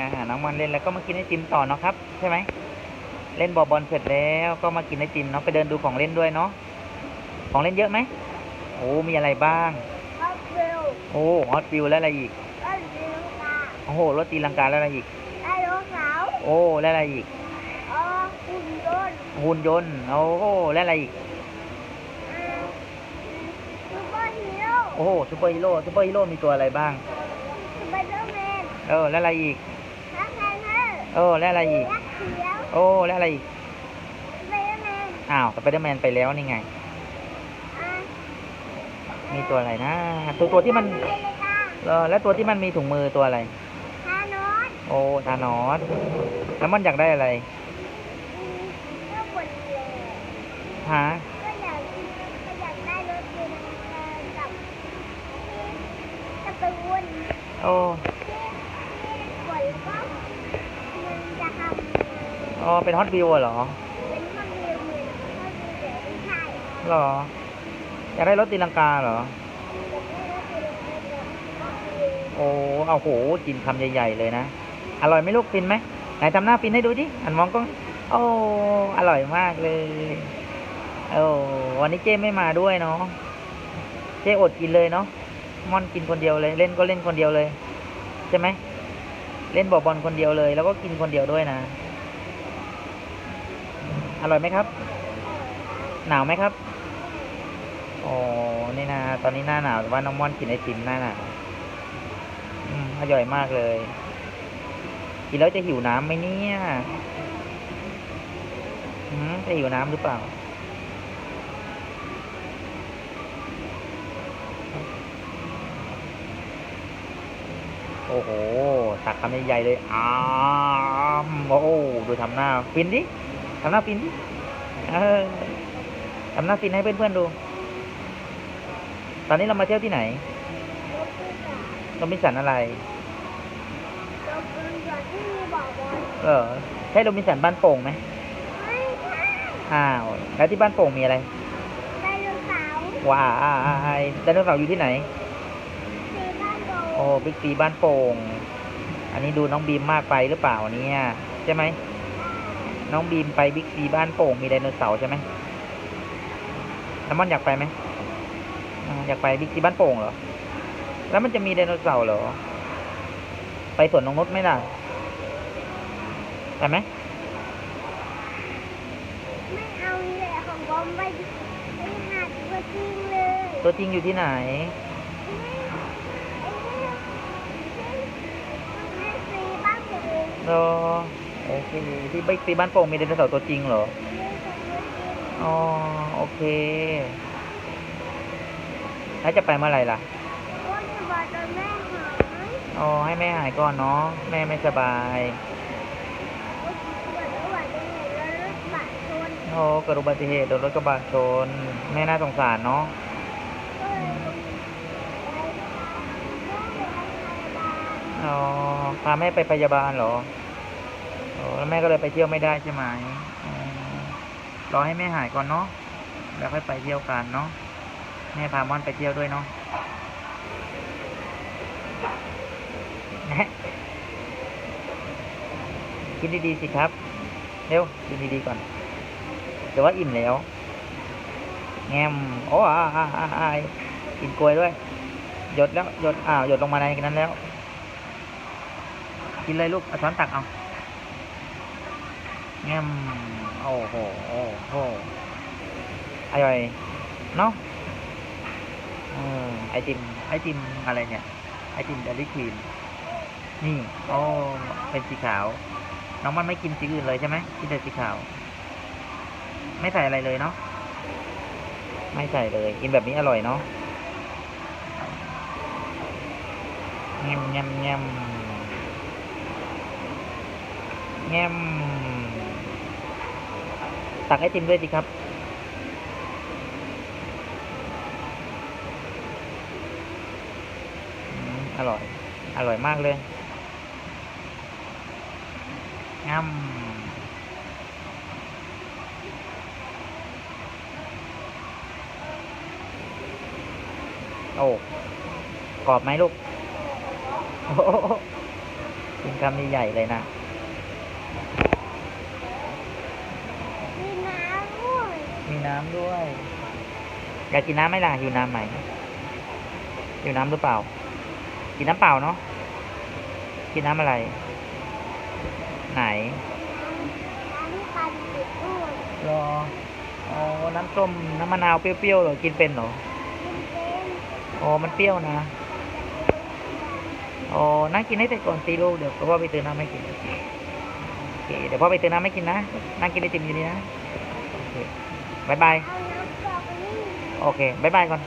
อ่าน้องมอนเล่นแล้วก็มากินไอติมต่อเนาะครับ ใช่ไหมเล่นบอลบอลเสร็จแล้วก็มากินไอติมเนาะไปเดินดูของเล่นด้วยเนาะของเล่นเยอะไหมโอ้มีอะไรบ้างฮอตวิวโอ้ฮอตวิวแล้วอะไรอีกฮอตวิวค่ะโอ้โหรถตีลังกาแล้วอะไรอีกไดโนเสาร์โอ้แล้วอะไรอีกอ๋อหุ่นยนต์หุ่นยนต์โอ้โหแล้วอะไรอีกอ่าซูเปอร์ฮีโร่โอ้โหซูเปอร์ฮีโร่ซูเปอร์ฮีโร่มีตัวอะไรบ้างสไปเดอร์แมนเออแล้วอะไรอีกแบ็คแพน เทอร์เออแล้วอะไรอีกยักษ์เขียวโอ้แล้วอะไรอีกสไปเดอร์แมนอ้าวสไปเดอร์แมนไปแล้วนี่ไงอ่ามีตัวอะไรนะตัวตัวที่มันอเมริกาเออแล้วตัวที่มันมีถุงมือตัวอะไรฮานอสโอ้ธานอสแล้วมันอยากได้อะไรอืมก็หมดเลยฮะ ก็อยากก็อยากได้รถยนต์เอ่อกับที่จะไปวน โอ้ ที่ที่ฝนก็มันจะทำ อ๋อ เป็นฮอตวิวเหรอเหรอ อยากได้รถตีลังกาเหรอ โอ้ เอาโห กินคำใหญ่ ๆ เลยนะ อร่อยไหมลูกฟินไหม ไหนทำหน้าฟินให้ดูดิอันมองกล้อง โอ้ อร่อยมากเลย โอ้วันนี้เจ้ไม่มาด้วยเนาะ เจ้อดกินเลยเนาะม่อนกินคนเดียวเลย เล่นก็เล่นคนเดียวเลย ใช่ไหม เล่นบอบอลคนเดียวเลย แล้วก็กินคนเดียวด้วยนะ อร่อยไหมครับ หนาวไหมครับโอ้นี่นะ ตอนนี้หน้าหนาวแต่ว่าน้องม่อนกินไอติมหน้าหนาวอืมอร่อยมากเลย กินแล้วจะหิวน้ำไหมเนี่ยอืมจะหิวน้ำหรือเปล่าโอ้โห ตักคำใหญ่ๆเลย อ้าม โอ้โห ดูทำหน้า ฟินดิ ทำหน้าฟินดิเออทำหน้าฟินให้เพื่อนๆดู ตอนนี้เรามาเที่ยวที่ไหนโรบินสันอะไรเราเป็นแบบที่มีบ่อบอลเออใช่โรบินสันบ้านโป่งไหมไม่ใช่อ้าวแล้วที่บ้านโป่งมีอะไรไดโนเสาร์ว้ายไดโนเสาร์อยู่ที่ไหนสีบ้านโบโอ้บิ๊กซีบ้านโป่ง อันนี้ดูน้องบีมมากไปหรือเปล่าเนี่ยใช่ไหม น้องบีมไปบิ๊กซีบ้านโป่งมีไดโนเสาร์ใช่ไหมน้ำมันอยากไปไหมอ่าอยากไปบิ๊กซีบ้านโป่งเหรอ แล้วมันจะมีไดโนเสาร์เหรอ ไปสวนนงนุชไหมล่ะไปไหมไม่เอาเลยของบอมไปไปหาตัวจริงเลย ตัวจริงอยู่ที่ไหนไอ้นี่ไอ้นี่ที่ที่สีบ้านโบรอ โอเคที่บิ๊กซีบ้านโป่งมีไดโนเสาร์ตัวจริงเหรอ อ๋อ โอเค แล้วจะไปเมื่อไหร่ล่ะว่าจะบอกตอนแม่หายอ๋อ ให้แม่หายก่อนเนาะ แม่ไม่สบายว่าจะบอกจะเห็นแล้วรถบัตรชนโอ้เกิดอุบัติเหตุโดนรถกระบะชน แม่น่าสงสารเนาะ ก็เลยไปไปบ้านอ๋อ พาแม่ไปพยาบาลเหรออ๋อ แล้วแม่ก็เลยไปเที่ยวไม่ได้ใช่ไหมรอให้แม่หายก่อนเนาะ แล้วค่อยไปเที่ยวกันเนาะ แม่พามอนไปเที่ยวด้วยเนาะแหะกินดีๆสิครับ เร็วกินดีๆก่อนแต่ว่าอิ่มแล้ว แงมโอ้อาอาอาอากินกล้วยด้วย หยดแล้ว หยด อ้าว หยดลงมาในนั้นแล้ว กินเลยลูกอาช้อนตักเอา แงมโอ้โห โอ้โหอร่อยเนาะไอติม ไอติมอะไรเนี่ย ไอติมเดลิครีมนี่ โอ้ เป็นสีขาว น้องมันไม่กินสีอื่นเลยใช่ไหมกินแต่สีขาว ไม่ใส่อะไรเลยเนาะ ไม่ใส่เลย กินแบบนี้อร่อยเนาะแงมแงมแงมแงม ตักไอติมด้วยสิครับ อร่อย อร่อยมากเลยงำโอ้กรอบไหมลูกโหกินคำนี้ใหญ่เลยนะ มีน้ำด้วย มี น้ำด้วย อยากกินน้ำไหมล่ะอยู่น้ำไหมอยู่น้ำหรือเปล่า กินน้ำเปล่าเนาะ กินน้ำอะไร ไหนน้ำปันติดด้วยรออ๋อน้ำส้มน้ำมะนาวเปรี้ยวๆเหรอ กินเป็นเหรอกินเป็นอ๋อ มันเปรี้ยวนะ อ๋อ นั่งกินให้เสร็จก่อนสิลูก เดี๋ยวพ่อไปเติมน้ำให้กิน โอเค เดี๋ยวพ่อไปเติมน้ำให้กินนะ นั่งกินไอติมอยู่นี่นะ โอเค บายบาย โอเคบายบายก่อน